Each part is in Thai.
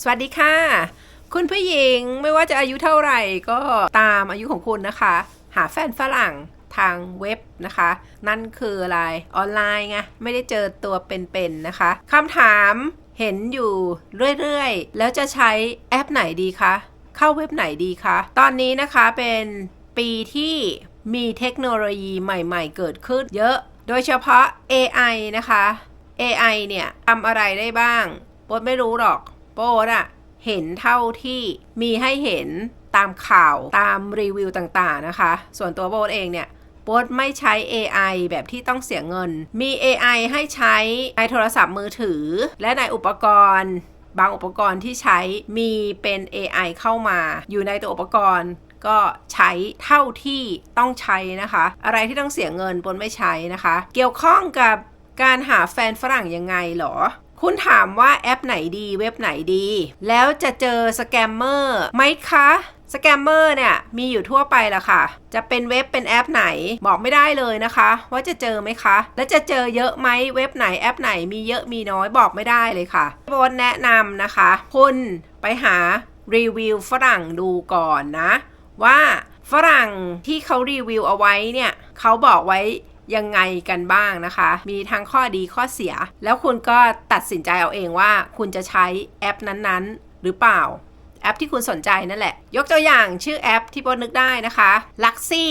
สวัสดีค่ะ คุณผู้หญิงไม่ว่าจะอายุเท่าไหร่ก็ตามอายุของคุณนะคะ หาแฟนฝรั่งทางเว็บนะคะ นั่นคืออะไรออนไลน์ไงไม่ได้เจอตัวเป็นๆนะคะคำถามเห็นอยู่เรื่อยๆ แล้วจะใช้แอปไหนดีคะ เข้าเว็บไหนดีคะ ตอนนี้นะคะเป็นปีที่มีเทคโนโลยีใหม่ๆ เกิดขึ้นเยอะ โดยเฉพาะ AI นะคะ AI เนี่ยทำอะไรได้บ้างป๊ดไม่รู้หรอก โป๊ดอะเห็นเท่าที่มีให้เห็นตามข่าวตามรีวิวต่างๆนะคะ ส่วนตัวโป๊ดเองเนี่ยโป๊ดไม่ใช้ AI แบบที่ต้องเสียเงิน มี AI ให้ใช้ในโทรศัพท์มือถือ และในอุปกรณ์ บางอุปกรณ์ที่ใช้มีเป็น AI เข้ามา อยู่ในตัวอุปกรณ์ก็ใช้เท่าที่ต้องใช้นะคะ อะไรที่ต้องเสียเงินปนไม่ใช้นะคะ เกี่ยวข้องกับการหาแฟนฝรั่งยังไงหรอ คุณถามว่าแอปไหนดีเว็บไหนดี แล้วจะเจอสแกมเมอร์ไหมคะสแกมเมอร์เนี่ยมีอยู่ทั่วไปละค่ะ จะเป็นเว็บเป็นแอปไหนบอกไม่ได้เลยนะคะ ว่าจะเจอไหมคะ และจะเจอเยอะไหมเว็บไหนแอปไหนมีเยอะมีน้อยบอกไม่ได้เลยค่ะโบนแนะนำนะคะ คุณไปหารีวิวฝรั่งดูก่อนนะ ว่าฝรั่งที่เขารีวิวเอาไว้เนี่ยเขาบอกไว้ ยังไงกันบ้างนะคะ มีทั้งข้อดีข้อเสีย แล้วคุณก็ตัดสินใจเอาเองว่าคุณจะใช้แอปนั้นๆ หรือเปล่า แอปที่คุณสนใจนั่นแหละ ยกตัวอย่างชื่อแอปที่โบนึกได้นะคะ Luxy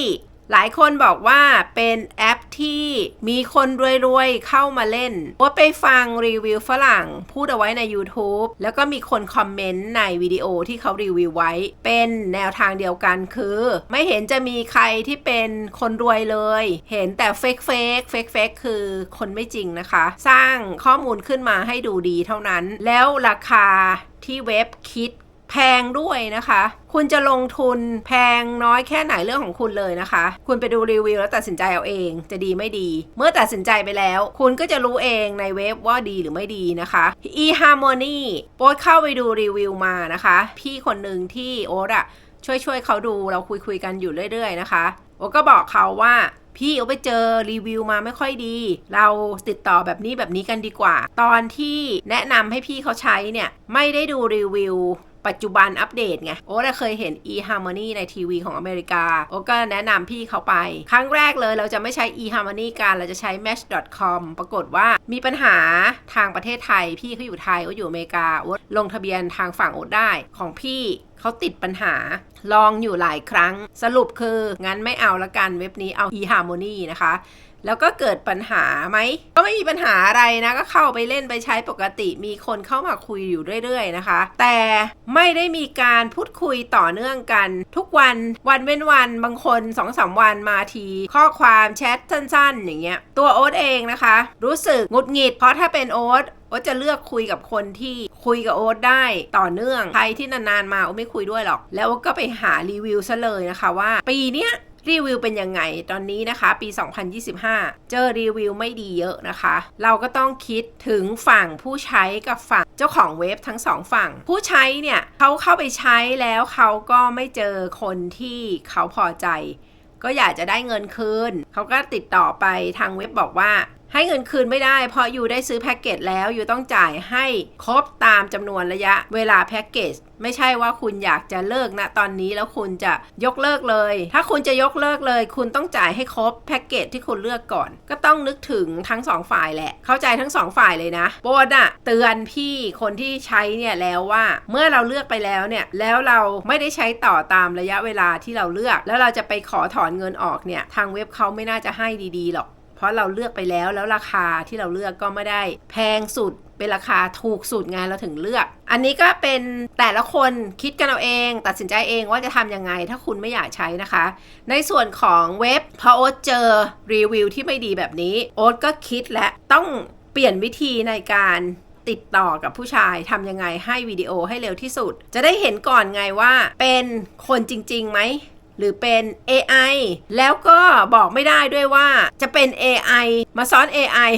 หลายคนบอกว่าเป็นแอป ที่มีคนรวยๆ เข้ามาเล่นโบไปฟังรีวิวฝรั่ง พูดเอาไว้ใน YouTube แล้วก็มีคนคอมเมนต์ในวิดีโอที่เขารีวิวไว้ เป็นแนวทางเดียวกันคือ ไม่เห็นจะมีใครที่เป็นคนรวยเลย เห็นแต่เฟกเฟกเฟกเฟกคือคนไม่จริงนะคะ สร้างข้อมูลขึ้นมาให้ดูดีเท่านั้น แล้วราคาที่เว็บคิด แพงด้วยนะคะ คุณจะลงทุนแพงน้อยแค่ไหนเรื่องของคุณเลยนะคะ คุณไปดูรีวิวแล้วตัดสินใจเอาเอง จะดีไม่ดี เมื่อตัดสินใจไปแล้ว คุณก็จะรู้เองในเว็บว่าดีหรือไม่ดีนะคะ eHarmony โป๊เข้าไปดูรีวิวมานะคะ พี่คนหนึ่งที่โอ๊ตอะช่วยช่วยเขาดูเราคุยคุยกันอยู่เรื่อยๆนะคะโอ๊ตก็บอกเขาว่าพี่เอาไปเจอรีวิวมาไม่ค่อยดี เราติดต่อแบบนี้แบบนี้กันดีกว่า ตอนที่แนะนำให้พี่เขาใช้เนี่ย ไม่ได้ดูรีวิว ปัจจุบันอัปเดตไง โอ้เราเคยเห็น eHarmony ในทีวีของอเมริกา โอ้ก็แนะนำพี่เขาไป ครั้งแรกเลยเราจะไม่ใช้ eHarmony กัน เราจะใช้ Match.com ปรากฏว่ามีปัญหาทางประเทศไทย พี่เขาอยู่ไทยโอ้อยู่อเมริกาโอ้ลงทะเบียนทางฝั่งโอ้ได้ของพี่เขาติดปัญหาลองอยู่หลายครั้ง สรุปคือ งั้นไม่เอาละกันเว็บนี้เอา eHarmony นะคะ แล้วก็เกิดปัญหาไหม ก็ไม่มีปัญหาอะไรนะ ก็เข้าไปเล่นไปใช้ปกติ มีคนเข้ามาคุยอยู่เรื่อย ๆ นะคะ แต่ไม่ได้มีการพูดคุยต่อเนื่องกัน ทุกวันวันเว้นวันบางคน2อสวันมาที ข้อความแชทสั้น ๆ อย่างเงี้ย ตัวโอ๊ตเองนะคะ รู้สึกงุดหงิด เพราะถ้าเป็นโอ๊ตโอ๊ตจะเลือกคุยกับคนที่คุยกับโอ๊ตได้ต่อเนื่อง ใครที่นานๆมาโอ๊ตไม่คุยด้วยหรอก แล้วก็ไปหารีวิวซะเลยนะคะว่า ปีเนี้ย รีวิวเป็นยังไงตอนนี้นะคะ ปี 2025 เจอรีวิวไม่ดีเยอะนะคะ เราก็ต้องคิดถึงฝั่งผู้ใช้กับฝั่งเจ้าของเว็บทั้งสองฝั่ง ผู้ใช้เนี่ยเขาเข้าไปใช้แล้วเขาก็ไม่เจอคนที่เขาพอใจ ก็อยากจะได้เงินคืนเขาก็ติดต่อไปทางเว็บบอกว่า ให้เงินคืนไม่ได้เพราะอยู่ได้ซื้อแพ็กเกจแล้วอยู่ต้องจ่ายให้ครบตามจำนวนระยะเวลาแพ็กเกจไม่ใช่ว่าคุณอยากจะเลิกนะตอนนี้แล้วคุณจะยกเลิกเลย ถ้าคุณจะยกเลิกเลย คุณต้องจ่ายให้ครบแพ็กเกจที่คุณเลือกก่อน ก็ต้องนึกถึงทั้งสองฝ่ายแหละ เข้าใจทั้งสองฝ่ายเลยนะโบนอะเตือนพี่คนที่ใช้เนี่ยแล้วว่าเมื่อเราเลือกไปแล้วเนี่ยแล้วเราไม่ได้ใช้ต่อตามระยะเวลาที่เราเลือก แล้วเราจะไปขอถอนเงินออกเนี่ยทางเว็บเขาไม่น่าจะให้ดีๆหรอก เพราะเราเลือกไปแล้วแล้วราคาที่เราเลือกก็ไม่ได้แพงสุดเป็นราคาถูกสุดไงเราถึงเลือก อันนี้ก็เป็นแต่ละคนคิดกันเอาเอง ตัดสินใจเองว่าจะทำยังไงถ้าคุณไม่อยากใช้นะคะ ในส่วนของเว็บพอโอ๊ตเจอรีวิวที่ไม่ดีแบบนี้โอ๊ตก็คิดและต้องเปลี่ยนวิธีในการติดต่อกับผู้ชายทำยังไงให้วิดีโอให้เร็วที่สุด จะได้เห็นก่อนไงว่าเป็นคนจริงๆไหม หรือเป็น AI แล้วก็บอกไม่ได้ด้วยว่าจะเป็น AI มาซ้อน AI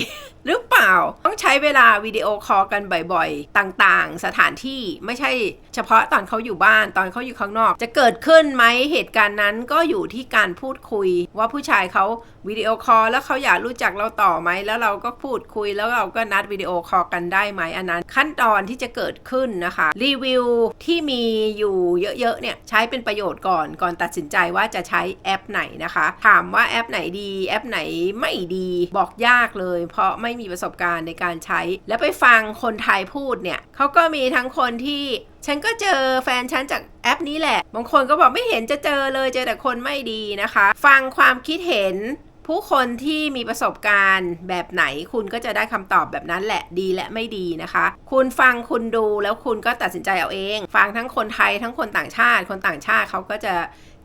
หรือเปล่า ต้องใช้เวลาวิดีโอคอลกันบ่อยๆ ต่างๆ สถานที่ไม่ใช่เฉพาะตอนเขาอยู่บ้านตอนเขาอยู่ข้างนอก จะเกิดขึ้นไหมเหตุการณ์นั้นก็อยู่ที่การพูดคุย ว่าผู้ชายเขา วิดีโอคอลแล้วเขาอยากรู้จักเราต่อไหมแล้วเราก็พูดคุยแล้วเราก็นัดวิดีโอคอลกันได้ไหมอันนั้น ขั้นตอนที่จะเกิดขึ้นนะคะรีวิวที่มีอยู่เยอะๆเนี่ยใช้เป็นประโยชน์ก่อนก่อนตัดสินใจว่าจะใช้แอปไหนนะคะ ถามว่าแอปไหนดีแอปไหนไม่ดีบอกยากเลย เพราะไม่มีประสบการณ์ในการใช้ แล้วไปฟังคนไทยพูดเนี่ยเขาก็มีทั้งคนที่ฉันก็เจอแฟนฉันจากแอปนี้แหละ บางคนก็บอกไม่เห็นจะเจอเลย เจอแต่คนไม่ดีนะคะ ฟังความคิดเห็น ผู้คนที่มีประสบการณ์แบบไหนคุณก็จะได้คำตอบแบบนั้นแหละดีและไม่ดีนะคะ คุณฟังคุณดูแล้วคุณก็ตัดสินใจเอาเอง ฟังทั้งคนไทยทั้งคนต่างชาติ คนต่างชาติเขาก็จะ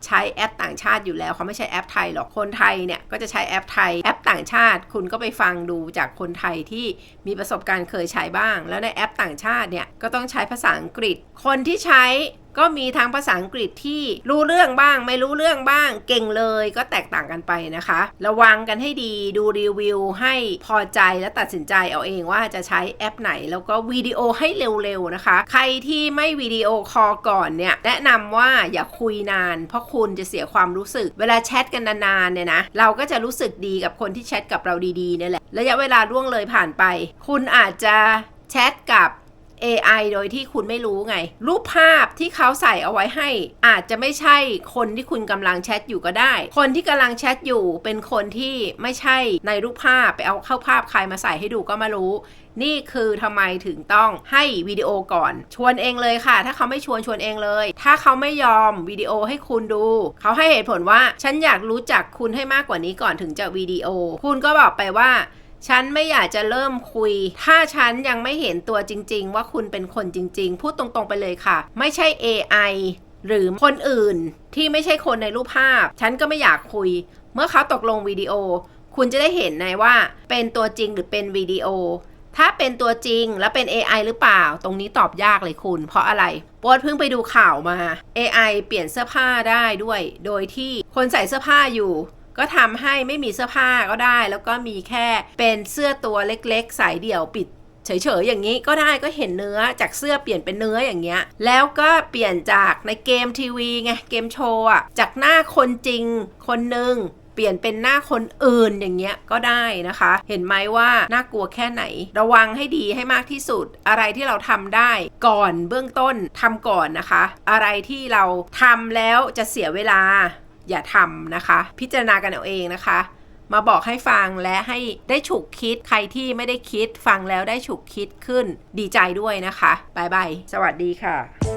ใช้แอปต่างชาติอยู่แล้วเขาไม่ใช่แอปไทยหรอกคนไทยเนี่ยก็จะใช้แอปไทยแอปต่างชาติ คุณก็ไปฟังดูจากคนไทยที่มีประสบการณ์เคยใช้บ้าง แล้วในแอปต่างชาติเนี่ยก็ต้องใช้ภาษาอังกฤษ คนที่ใช้ ก็มีทั้งภาษาอังกฤษที่รู้เรื่องบ้าง ไม่รู้เรื่องบ้าง เก่งเลยก็แตกต่างกันไปนะคะ ระวังกันให้ดีดูรีวิวให้พอใจและตัดสินใจเอาเองว่าจะใช้แอปไหน แล้วก็วิดีโอให้เร็วๆนะคะ ใครที่ไม่วิดีโอคอลก่อนเนี่ย แนะนำว่าอย่าคุยนาน เพราะคุณจะเสียความรู้สึก เวลาแชทกันนานๆเนี่ยนะเราก็จะรู้สึกดีกับคนที่แชทกับเราดีๆเนี่ยแหละระยะเวลาล่วงเลยผ่านไป คุณอาจจะแชทกับ AI โดยที่คุณไม่รู้ไง รูปภาพที่เขาใส่เอาไว้ให้ อาจจะไม่ใช่คนที่คุณกำลังแชทอยู่ก็ได้ คนที่กำลังแชทอยู่เป็นคนที่ไม่ใช่ในรูปภาพไปเอาเข้าภาพใครมาใส่ให้ดูก็มารู้ นี่คือทำไมถึงต้องให้วิดีโอก่อน ชวนเองเลยค่ะ ถ้าเขาไม่ชวนชวนเองเลย ถ้าเขาไม่ยอมวิดีโอให้คุณดู เขาให้เหตุผลว่าฉันอยากรู้จักคุณให้มากกว่านี้ก่อนถึงจะวิดีโอ คุณก็บอกไปว่า ฉันไม่อยากจะเริ่มคุย ถ้าฉันยังไม่เห็นตัวจริง ๆ ว่าคุณเป็นคนจริง ๆ พูดตรงๆไปเลยค่ะ ไม่ใช่ AI หรือคนอื่นที่ไม่ใช่คนในรูปภาพ ฉันก็ไม่อยากคุย เมื่อเขาตกลงวิดีโอ คุณจะได้เห็นในว่าเป็นตัวจริงหรือเป็นวิดีโอ ถ้าเป็นตัวจริงแล้วเป็น AI หรือเปล่า ตรงนี้ตอบยากเลยคุณ เพราะอะไรโป๊ดเพิ่งไปดูข่าวมา AI เปลี่ยนเสื้อผ้าได้ด้วย โดยที่คนใส่เสื้อผ้าอยู่ ก็ทำให้ไม่มีเสื้อผ้าก็ได้ แล้วก็มีแค่เป็นเสื้อตัวเล็กๆ สายเดี่ยวปิดเฉยๆอย่างนี้ก็ได้ก็เห็นเนื้อจากเสื้อเปลี่ยนเป็นเนื้ออย่างเงี้ย แล้วก็เปลี่ยนจากในเกมทีวีไงเกมโชว์อะจากหน้าคนจริงคนหนึ่งเปลี่ยนเป็นหน้าคนอื่นอย่างเงี้ยก็ได้นะคะ เห็นไหมว่าน่ากลัวแค่ไหน ระวังให้ดีให้มากที่สุด อะไรที่เราทำได้ก่อนเบื้องต้นทำก่อนนะคะ อะไรที่เราทำแล้วจะเสียเวลา อย่าทำนะคะ พิจารณากันเอาเองนะคะ มาบอกให้ฟังและให้ได้ฉุกคิดใครที่ไม่ได้คิดฟังแล้วได้ฉุกคิดขึ้นดีใจด้วยนะคะบายบายสวัสดีค่ะ